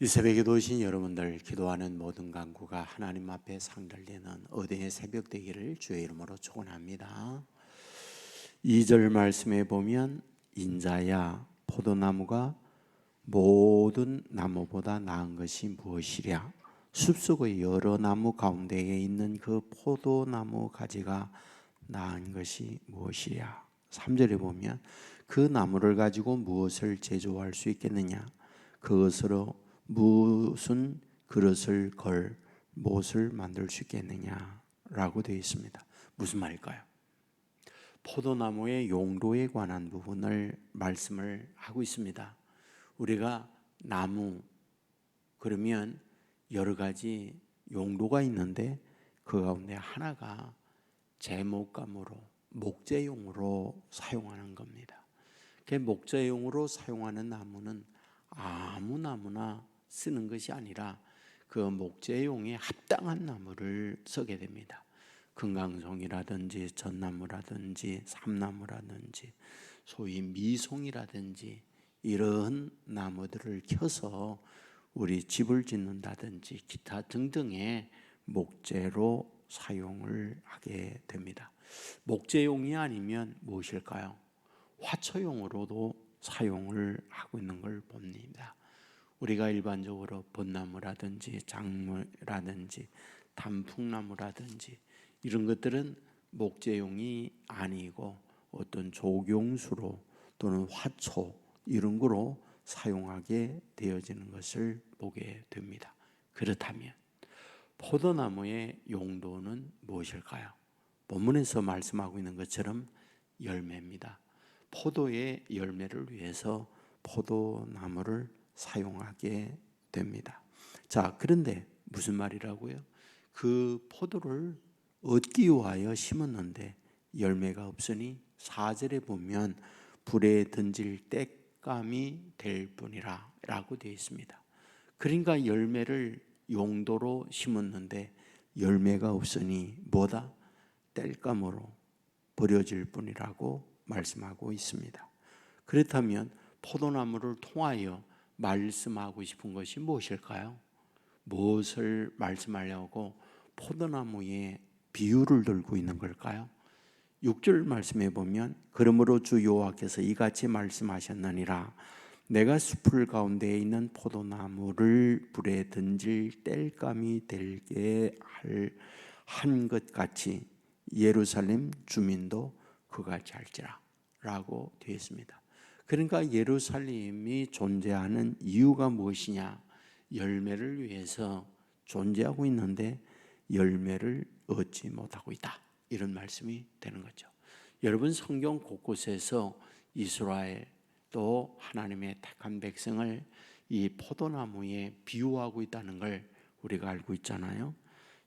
이 새벽에도 오신 여러분들 기도하는 모든 간구가 하나님 앞에 상달되는 어디의 새벽 되기를 주의 이름으로 축원합니다. 2절 말씀에 보면 인자야 포도나무가 모든 나무보다 나은 것이 무엇이랴? 숲속의 여러 나무 가운데에 있는 그 포도나무 가지가 나은 것이 무엇이랴? 3절에 보면 그 나무를 가지고 무엇을 제조할 수 있겠느냐? 그것으로 무슨 그릇을 걸 무엇을 만들 수 있겠느냐라고 되어 있습니다. 무슨 말일까요? 포도나무의 용도에 관한 부분을 말씀을 하고 있습니다. 우리가 나무 그러면 여러 가지 용도가 있는데 그 가운데 하나가 제목감으로 목재용으로 사용하는 겁니다. 그 목재용으로 사용하는 나무는 아무 나무나 쓰는 것이 아니라 그 목재용에 합당한 나무를 쓰게 됩니다. 금강송이라든지 전나무라든지 삼나무라든지 소위 미송이라든지 이런 나무들을 켜서 우리 집을 짓는다든지 기타 등등의 목재로 사용을 하게 됩니다. 목재용이 아니면 무엇일까요? 화초용으로도 사용을 하고 있는 걸 봅니다. 우리가 일반적으로 벚나무라든지 장무라든지 단풍나무라든지 이런 것들은 목재용이 아니고 어떤 조경수로 또는 화초 이런 거로 사용하게 되어지는 것을 보게 됩니다. 그렇다면 포도나무의 용도는 무엇일까요? 본문에서 말씀하고 있는 것처럼 열매입니다. 포도의 열매를 위해서 포도나무를 사용하게 됩니다. 자, 그런데 무슨 말이라고요? 그 포도를 얻기 위하여 심었는데 열매가 없으니 4절에 보면 불에 던질 때감이 될 뿐이라 라고 되어 있습니다. 그러니까 열매를 용도로 심었는데 열매가 없으니 뭐다? 뗄감으로 버려질 뿐이라고 말씀하고 있습니다. 그렇다면 포도나무를 통하여 말씀하고 싶은 것이 무엇일까요? 무엇을 말씀하려고 포도나무의 비유를 들고 있는 걸까요? 6절 말씀에 보면 그러므로 주 여호와께서 이같이 말씀하셨느니라 내가 숲을 가운데에 있는 포도나무를 불에 던질 땔감이 되게 한것 같이 예루살렘 주민도 그같이 할지라 라고 되어 있습니다. 그러니까 예루살렘이 존재하는 이유가 무엇이냐? 열매를 위해서 존재하고 있는데 열매를 얻지 못하고 있다. 이런 말씀이 되는 거죠. 여러분 성경 곳곳에서 이스라엘 또 하나님의 택한 백성을 이 포도나무에 비유하고 있다는 걸 우리가 알고 있잖아요.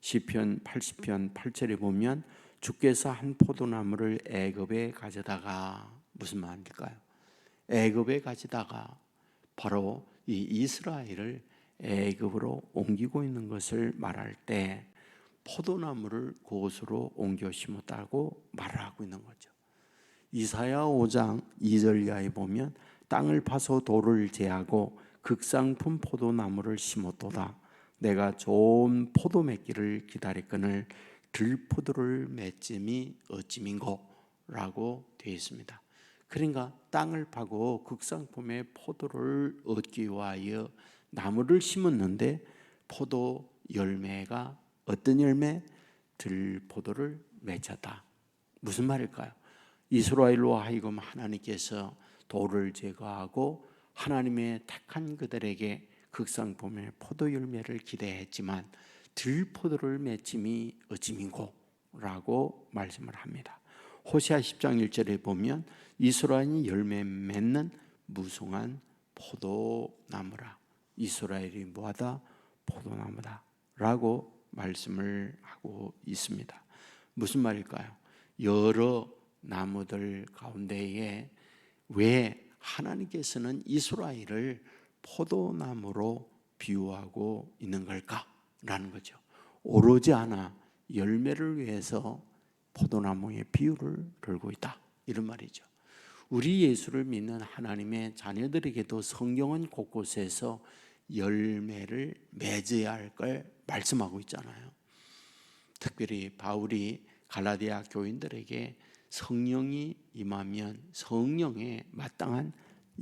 시편 80편 8절에 보면 주께서 한 포도나무를 애굽에 가져다가 무슨 말일까요? 애굽에 가지다가 바로 이 이스라엘을 애굽으로 옮기고 있는 것을 말할 때 포도나무를 그곳으로 옮겨 심었다고 말을 하고 있는 거죠. 이사야 5장 2절 이하에 보면 땅을 파서 돌을 제하고 극상품 포도나무를 심었도다. 내가 좋은 포도 맺기를 기다렸거늘 들포도를 맺음이 어찌민고라고 되어 있습니다. 그러니까 땅을 파고 극상품의 포도를 얻기 위하여 나무를 심었는데 포도 열매가 어떤 열매? 들포도를 맺었다. 무슨 말일까요? 이스라엘로 하여금 하나님께서 돌을 제거하고 하나님의 택한 그들에게 극상품의 포도 열매를 기대했지만 들포도를 맺음이 어찌민고라고 말씀을 합니다. 호시아 10장 1절에 보면 이스라엘이 열매 맺는 무성한 포도나무라. 이스라엘이 뭐하다? 포도나무다라고 말씀을 하고 있습니다. 무슨 말일까요? 여러 나무들 가운데에 왜 하나님께서는 이스라엘을 포도나무로 비유하고 있는 걸까라는 거죠. 오로지 하나 열매를 위해서 포도나무의 비유를 들고 있다. 이런 말이죠. 우리 예수를 믿는 하나님의 자녀들에게도 성경은 곳곳에서 열매를 맺어야 할 걸 말씀하고 있잖아요. 특별히 바울이 갈라디아 교인들에게 성령이 임하면 성령에 마땅한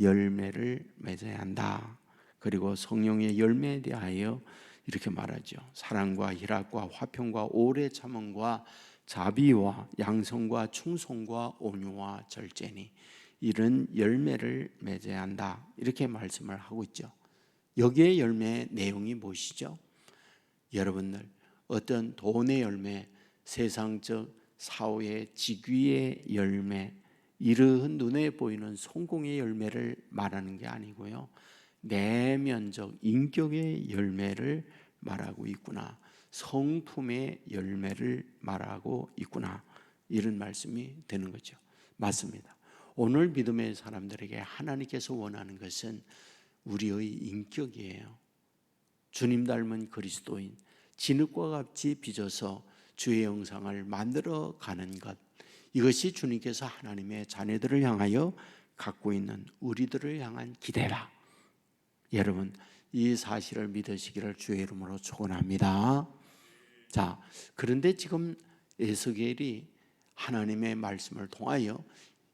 열매를 맺어야 한다. 그리고 성령의 열매에 대하여 이렇게 말하죠. 사랑과 희락과 화평과 오래 참음과 자비와 양성과 충성과 온유와 절제니 이런 열매를 맺어야 한다. 이렇게 말씀을 하고 있죠. 여기에 열매의 내용이 무엇이죠? 여러분들 어떤 돈의 열매, 세상적 사후의 직위의 열매, 이러한 눈에 보이는 성공의 열매를 말하는 게 아니고요. 내면적 인격의 열매를 말하고 있구나. 성품의 열매를 말하고 있구나. 이런 말씀이 되는 거죠. 맞습니다. 오늘 믿음의 사람들에게 하나님께서 원하는 것은 우리의 인격이에요. 주님 닮은 그리스도인, 진흙과 같이 빚어서 주의 영상을 만들어 가는 것. 이것이 주님께서 하나님의 자녀들을 향하여 갖고 있는 우리들을 향한 기대라. 여러분, 이 사실을 믿으시기를 주의 이름으로 축원합니다. 자, 그런데 지금 에스겔이 하나님의 말씀을 통하여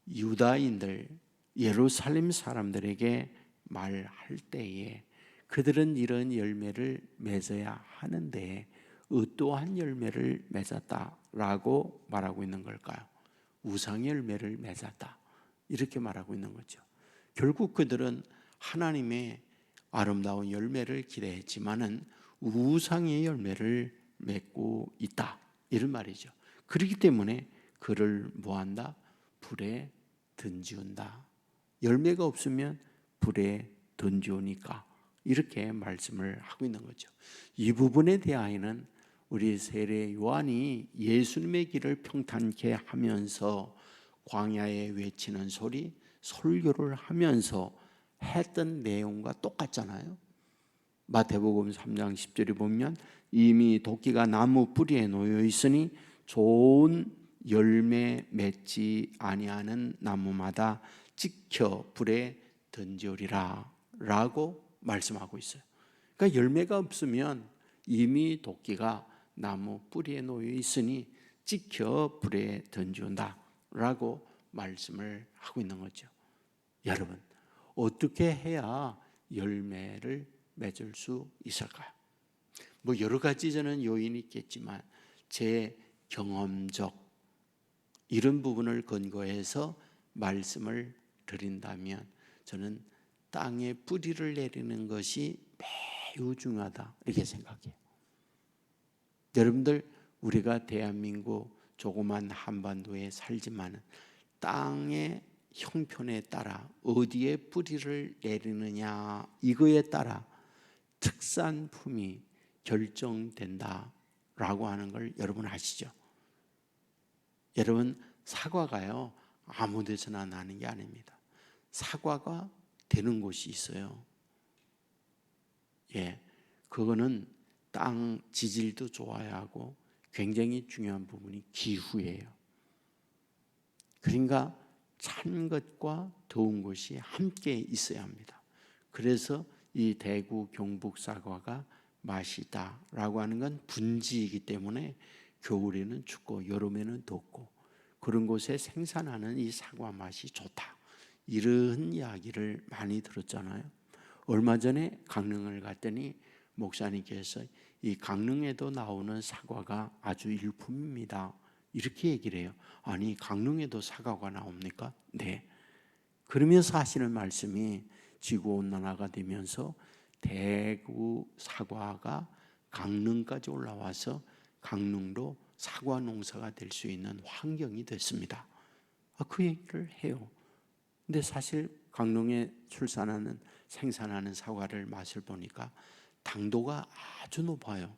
유다인들 예루살렘 사람들에게 말할 때에 그들은 이런 열매를 맺어야 하는데 어떠한 열매를 맺었다라고 말하고 있는 걸까요? 우상 열매를 맺었다. 이렇게 말하고 있는 거죠. 결국 그들은 하나님의 아름다운 열매를 기대했지만은 우상의 열매를 맺고 있다. 이런 말이죠. 그렇기 때문에 그를 뭐한다? 불에 던지운다. 열매가 없으면 불에 던지우니까 이렇게 말씀을 하고 있는 거죠. 이 부분에 대하여는 우리 세례 요한이 예수님의 길을 평탄케 하면서 광야에 외치는 소리, 설교를 하면서 했던 내용과 똑같잖아요. 마태복음 3장 10절에 보면 이미 도끼가 나무 뿌리에 놓여 있으니 좋은 열매 맺지 아니하는 나무마다 찍혀 불에 던지리라 라고 말씀하고 있어요. 그러니까 열매가 없으면 이미 도끼가 나무 뿌리에 놓여 있으니 찍혀 불에 던지다 라고 말씀을 하고 있는 거죠. 여러분, 어떻게 해야 열매를 맺을 수 있을까요? 뭐 여러 가지 저는 요인이 있겠지만 제 경험적 이런 부분을 근거해서 말씀을 드린다면 저는 땅에 뿌리를 내리는 것이 매우 중요하다 이렇게 생각해요. 여러분들 우리가 대한민국 조그만 한반도에 살지만 땅의 형편에 따라 어디에 뿌리를 내리느냐 이거에 따라 특산품이 결정된다라고 하는 걸 여러분 아시죠? 여러분 사과가요 아무 데서나 나는 게 아닙니다. 사과가 되는 곳이 있어요. 예, 그거는 땅 지질도 좋아야 하고 굉장히 중요한 부분이 기후예요. 그러니까 찬 것과 더운 것이 함께 있어야 합니다. 그래서 이 대구 경북 사과가 맛이다라고 하는 건 분지이기 때문에 겨울에는 춥고 여름에는 덥고 그런 곳에 생산하는 이 사과 맛이 좋다. 이런 이야기를 많이 들었잖아요. 얼마 전에 강릉을 갔더니 목사님께서 이 강릉에도 나오는 사과가 아주 일품입니다. 이렇게 얘기를 해요. 아니, 강릉에도 사과가 나옵니까? 네. 그러면서 하시는 말씀이 지구 온난화가 되면서 대구 사과가 강릉까지 올라와서 강릉도 사과 농사가 될 수 있는 환경이 됐습니다. 아, 그 얘기를 해요. 근데 사실 강릉에 출산하는 생산하는 사과를 맛을 보니까 당도가 아주 높아요.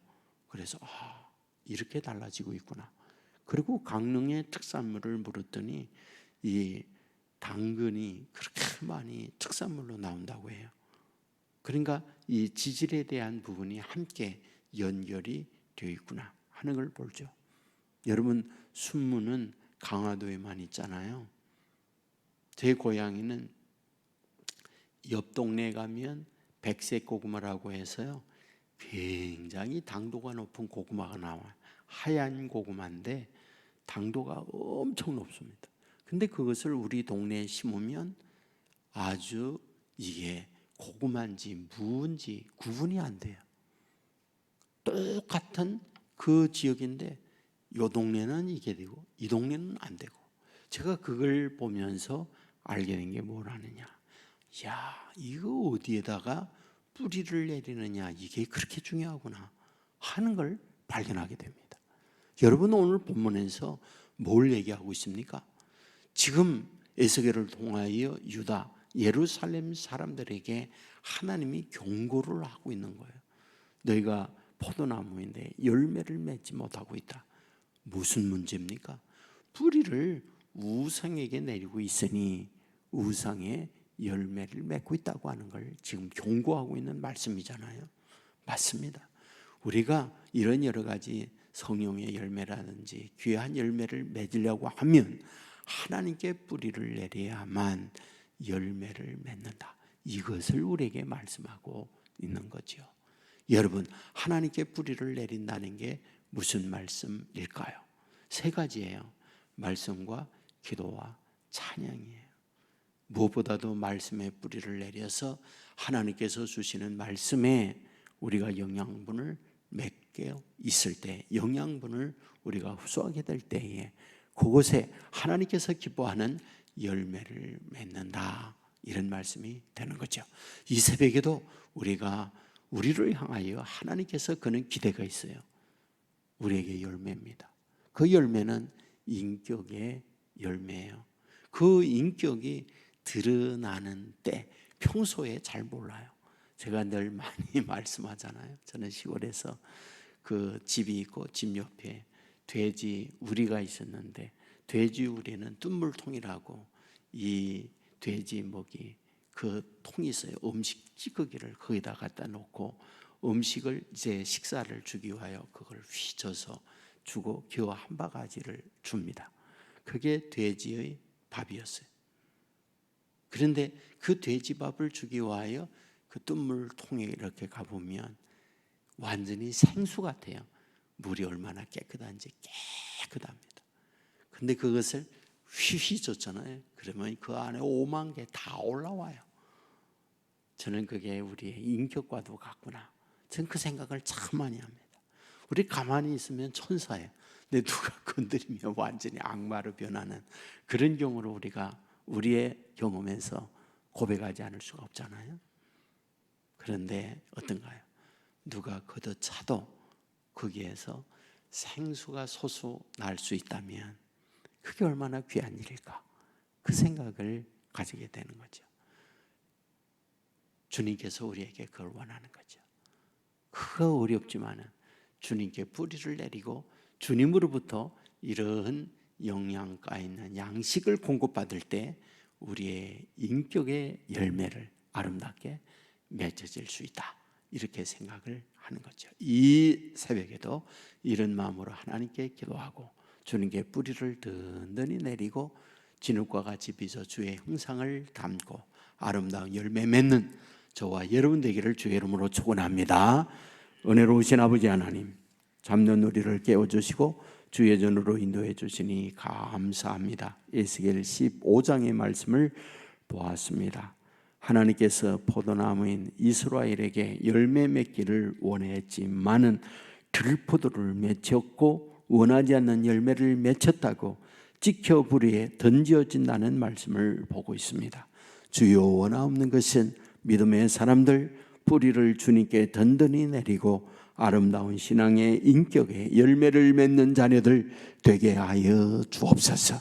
그래서 아, 이렇게 달라지고 있구나. 그리고 강릉의 특산물을 물었더니 이 당근이 그렇게 많이 특산물로 나온다고 해요. 그러니까 이 지질에 대한 부분이 함께 연결이 되어 있구나 하는 걸 보죠. 여러분 순무는 강화도에만 있잖아요. 제 고향에는 옆 동네 가면 백색 고구마라고 해서요. 굉장히 당도가 높은 고구마가 나와요. 하얀 고구마인데 당도가 엄청 높습니다. 근데 그것을 우리 동네에 심으면 아주 이게 고구마인지 무인지 구분이 안 돼요. 똑같은 그 지역인데 이 동네는 이게 되고 이 동네는 안 되고 제가 그걸 보면서 알게 된 게 뭐라느냐. 야, 이거 어디에다가 뿌리를 내리느냐 이게 그렇게 중요하구나 하는 걸 발견하게 됩니다. 여러분 오늘 본문에서 뭘 얘기하고 있습니까? 지금 에스겔을 통하여 유다 예루살렘 사람들에게 하나님이 경고를 하고 있는 거예요. 너희가 포도나무인데 열매를 맺지 못하고 있다. 무슨 문제입니까? 뿌리를 우상에게 내리고 있으니 우상의 열매를 맺고 있다고 하는 걸 지금 경고하고 있는 말씀이잖아요. 맞습니다. 우리가 이런 여러 가지 성령의 열매라든지 귀한 열매를 맺으려고 하면 하나님께 뿌리를 내려야만 열매를 맺는다. 이것을 우리에게 말씀하고 있는 거죠. 여러분, 하나님께 뿌리를 내린다는 게 무슨 말씀일까요? 세 가지예요. 말씀과 기도와 찬양이에요. 무엇보다도 말씀의 뿌리를 내려서 하나님께서 주시는 말씀에 우리가 영양분을 맺게 있을 때, 영양분을 우리가 흡수하게 될 때에 그곳에 하나님께서 기뻐하는 열매를 맺는다. 이런 말씀이 되는 거죠. 이 새벽에도 우리가 우리를 향하여 하나님께서 그는 기대가 있어요. 우리에게 열매입니다. 그 열매는 인격의 열매예요. 그 인격이 드러나는 때 평소에 잘 몰라요. 제가 늘 많이 말씀하잖아요. 저는 시골에서 그 집이 있고 집 옆에 돼지 우리가 있었는데 돼지 우리는 뚠물통이라고 이 돼지 먹이 그 통이 있어요. 음식 찌꺼기를 거기다 갖다 놓고 음식을 이제 식사를 주기 위하여 그걸 휘져서 주고 겨우 한 바가지를 줍니다. 그게 돼지의 밥이었어요. 그런데 그 돼지밥을 주기 위하여 그 뚠물통에 이렇게 가보면 완전히 생수 같아요. 물이 얼마나 깨끗한지 깨끗합니다. 근데 그것을 휘휘 줬잖아요. 그러면 그 안에 오만 개 다 올라와요. 저는 그게 우리의 인격과도 같구나. 저는 그 생각을 참 많이 합니다. 우리 가만히 있으면 천사예요. 근데 누가 건드리면 완전히 악마로 변하는 그런 경우를 우리가 우리의 경험에서 고백하지 않을 수가 없잖아요. 그런데 어떤가요? 누가 걷어차도 거기에서 생수가 소수 날 수 있다면 그게 얼마나 귀한 일일까? 그 생각을 가지게 되는 거죠. 주님께서 우리에게 그걸 원하는 거죠. 그거 어렵지만은 주님께 뿌리를 내리고 주님으로부터 이러한 영양가 있는 양식을 공급받을 때 우리의 인격의 열매를 아름답게 맺어질 수 있다. 이렇게 생각을 하는 거죠. 이 새벽에도 이런 마음으로 하나님께 기도하고 주님께 뿌리를 든든히 내리고 진흙과 같이 빚어 주의 형상을 담고 아름다운 열매 맺는 저와 여러분 되기를 주의 이름으로 축원합니다. 은혜로우신 아버지 하나님 잡는 우리를 깨워 주시고 주의 전으로 인도해 주시니 감사합니다. 에스겔 15장의 말씀을 보았습니다. 하나님께서 포도나무인 이스라엘에게 열매 맺기를 원했지만은 들포도를 맺혔고 원하지 않는 열매를 맺혔다고 찍혀 불에 던져진다는 말씀을 보고 있습니다. 주요 원하없는 것은 믿음의 사람들 뿌리를 주님께 든든히 내리고 아름다운 신앙의 인격에 열매를 맺는 자녀들 되게 하여 주옵소서.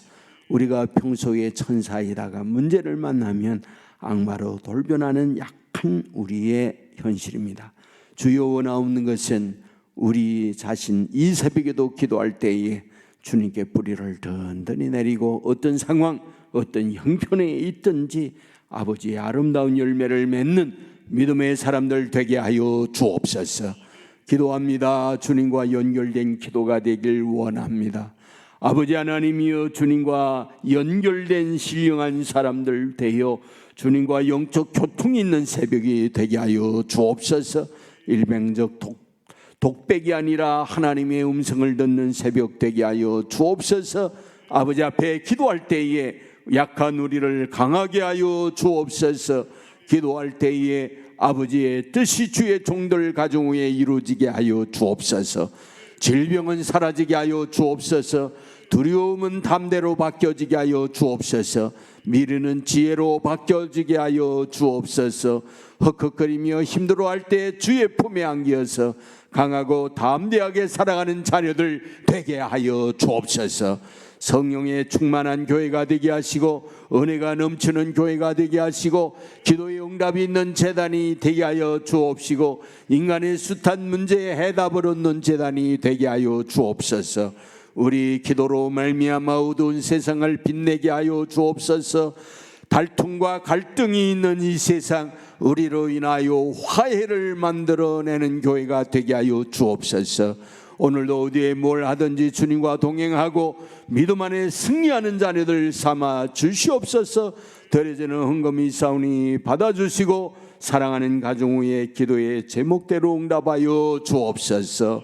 우리가 평소에 천사이다가 문제를 만나면 악마로 돌변하는 약한 우리의 현실입니다. 주요 원하없는 것은 우리 자신 이 새벽에도 기도할 때에 주님께 뿌리를 든든히 내리고 어떤 상황, 어떤 형편에 있든지 아버지의 아름다운 열매를 맺는 믿음의 사람들 되게 하여 주옵소서. 기도합니다. 주님과 연결된 기도가 되길 원합니다. 아버지 하나님이여 주님과 연결된 신령한 사람들 되어 주님과 영적 교통이 있는 새벽이 되게 하여 주옵소서. 일병적 독, 독백이 아니라 하나님의 음성을 듣는 새벽 되게 하여 주옵소서. 아버지 앞에 기도할 때에 약한 우리를 강하게 하여 주옵소서. 기도할 때에 아버지의 뜻이 주의 종들 가정 위에 이루어지게 하여 주옵소서. 질병은 사라지게 하여 주옵소서. 두려움은 담대로 바뀌어지게 하여 주옵소서. 미르는 지혜로 바뀌어지게 하여 주옵소서. 헉헉거리며 힘들어할 때 주의 품에 안기어서 강하고 담대하게 살아가는 자녀들 되게 하여 주옵소서. 성령의 충만한 교회가 되게 하시고 은혜가 넘치는 교회가 되게 하시고 기도의 응답이 있는 재단이 되게 하여 주옵시고 인간의 숱한 문제에 해답을 얻는 재단이 되게 하여 주옵소서. 우리 기도로 말미암아 어두운 세상을 빛내게 하여 주옵소서. 달통과 갈등이 있는 이 세상 우리로 인하여 화해를 만들어내는 교회가 되게 하여 주옵소서. 오늘도 어디에 뭘 하든지 주님과 동행하고 믿음 안에 승리하는 자녀들 삼아 주시옵소서. 드려지는 헌금이 사오니 받아주시고 사랑하는 가정 위에 기도의 제목대로 응답하여 주옵소서.